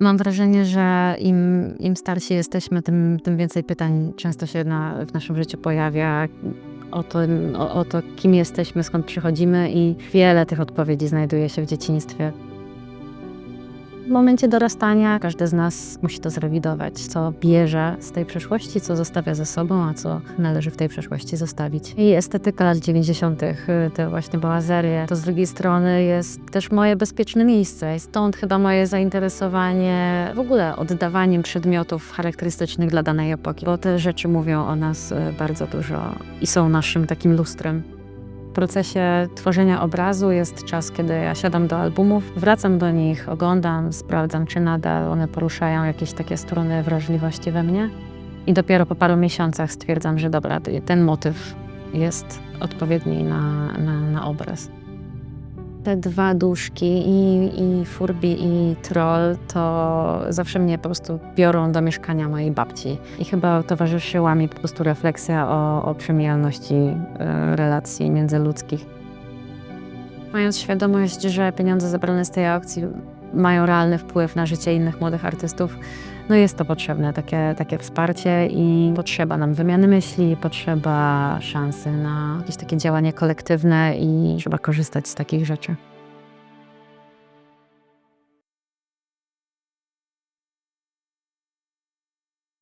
Mam wrażenie, że im, im starsi jesteśmy, tym, tym więcej pytań często się na, w naszym życiu pojawia o to, o, o to, kim jesteśmy, skąd przychodzimy i wiele tych odpowiedzi znajduje się w dzieciństwie. W momencie dorastania każdy z nas musi to zrewidować, co bierze z tej przeszłości, co zostawia ze sobą, a co należy w tej przeszłości zostawić. I estetyka lat 90., te właśnie bałazerie, to z drugiej strony jest też moje bezpieczne miejsce. I stąd chyba moje zainteresowanie w ogóle oddawaniem przedmiotów charakterystycznych dla danej epoki, bo te rzeczy mówią o nas e, bardzo dużo i są naszym takim lustrem. W procesie tworzenia obrazu jest czas, kiedy ja siadam do albumów, wracam do nich, oglądam, sprawdzam, czy nadal one poruszają jakieś takie strony wrażliwości we mnie. I dopiero po paru miesiącach stwierdzam, że dobra, ten motyw jest odpowiedni na, na, na obraz. Te dwa duszki, i, i Furbi, i Troll, to zawsze mnie po prostu biorą do mieszkania mojej babci. I chyba towarzyszyła mi po prostu refleksja o, o przemijalności e, relacji międzyludzkich. Mając świadomość, że pieniądze zebrane z tej aukcji mają realny wpływ na życie innych młodych artystów, no jest to potrzebne, takie, takie wsparcie i potrzeba nam wymiany myśli, potrzeba szansy na jakieś takie działanie kolektywne i trzeba korzystać z takich rzeczy.